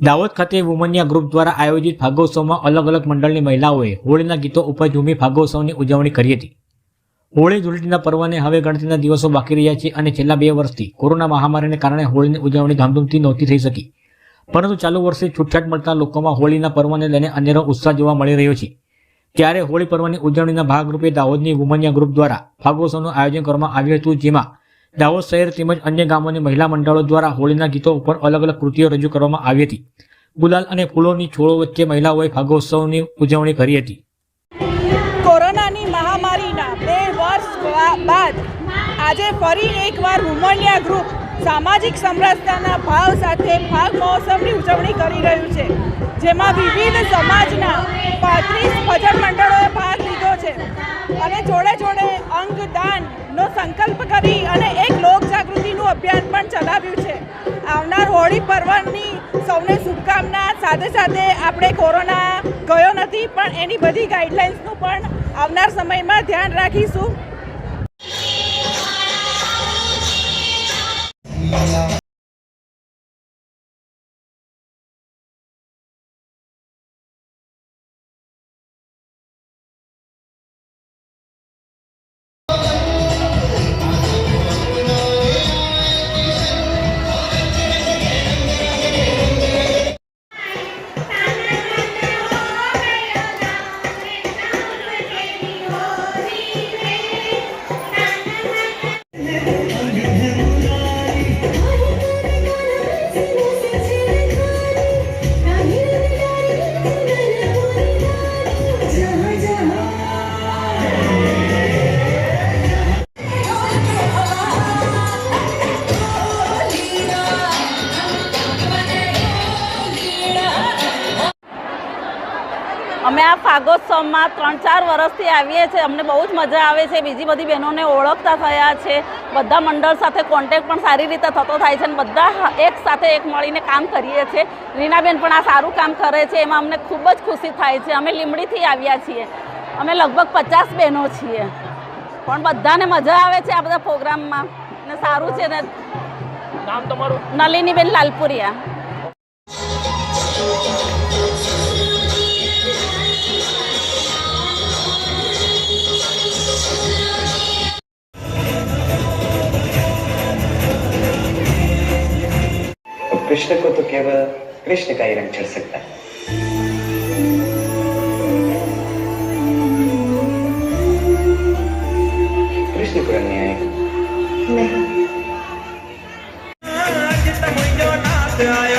દાહોદ ખાતે વુમનિયા ગ્રુપ દ્વારા આયોજિત ફાગોત્સવમાં અલગ અલગ મંડળની મહિલાઓએ હોળીના ગીતો ઉપર ઝૂમી ફાગોત્સવની ઉજવણી કરી હતી. હોળી ધૂળેટીના પર્વને હવે ગણતરીના દિવસો બાકી રહ્યા છે અને છેલ્લા બે વર્ષથી કોરોના મહામારીને કારણે હોળીની ઉજવણી ધામધૂમથી નહોતી થઈ શકી. પરંતુ ચાલુ વર્ષે છૂટછાટ મળતા લોકોમાં હોળીના પર્વને લઈને અનેરો ઉત્સાહ જોવા મળી રહ્યો છે. ત્યારે હોળી પર્વની ઉજવણીના ભાગરૂપે દાહોદની વુમનિયા ગ્રુપ દ્વારા ફાગોત્સવનું આયોજન કરવામાં આવ્યું હતું, જેમાં દાહોદ શહેર તેમજ અન્ય ગામોની મહિલા મંડળો દ્વારા હોળીના ગીતો ઉપર અલગ અલગ કૃતિઓ રજૂ કરવામાં આવી હતી. ગુલાલ અને ફૂલોની છોડો વચ્ચે મહિલાઓએ ફાગોત્સવની ઉજવણી કરી હતી. કોરોનાની મહામારીના બે વર્ષ બાદ આજે ફરી એકવાર વુમનિયા ગ્રુપ સામાજિક સમરસતાના ભાવ સાથે ફાગ મહોત્સવની ઉજવણી કરી રહ્યું છે, જેમાં વિવિધ સમાજના પાંત્રીસ ભજન મંડળોએ ભાગ લીધો છે. અને જોડે જોડે અંગદાનનો સંકલ્પ કરી હોળી પર્વની સૌને શુભકામના. સાથે સાથે આપણે કોરોના ગયો નથી, પણ એની બધી ગાઈડલાઇન્સનું પણ આવનાર સમયમાં ધ્યાન રાખીશું. અમે આ ફાગોત્સવમાં ત્રણ ચાર વર્ષથી આવીએ છીએ. અમને બહુ જ મજા આવે છે. બીજી બધી બહેનોને ઓળખતા થયા છે. બધા મંડળ સાથે કોન્ટેક્ટ પણ સારી રીતે થતો થાય છે અને બધા એક સાથે એક મળીને કામ કરીએ છીએ. રીનાબેન પણ આ સારું કામ કરે છે. એમાં અમને ખૂબ જ ખુશી થાય છે. અમે લીમડીથી આવ્યા છીએ. અમે લગભગ પચાસ બહેનો છીએ. પણ બધાને મજા આવે છે આ બધા પ્રોગ્રામમાં. ને સારું છે ને નામ તમારું? નલિનીબેન લાલપુરિયા. कृष्ण को तो केवल कृष्ण का ही रंग चढ़ सकता है कृष्ण को रंग नहीं आएगा आज तक जो नाच आया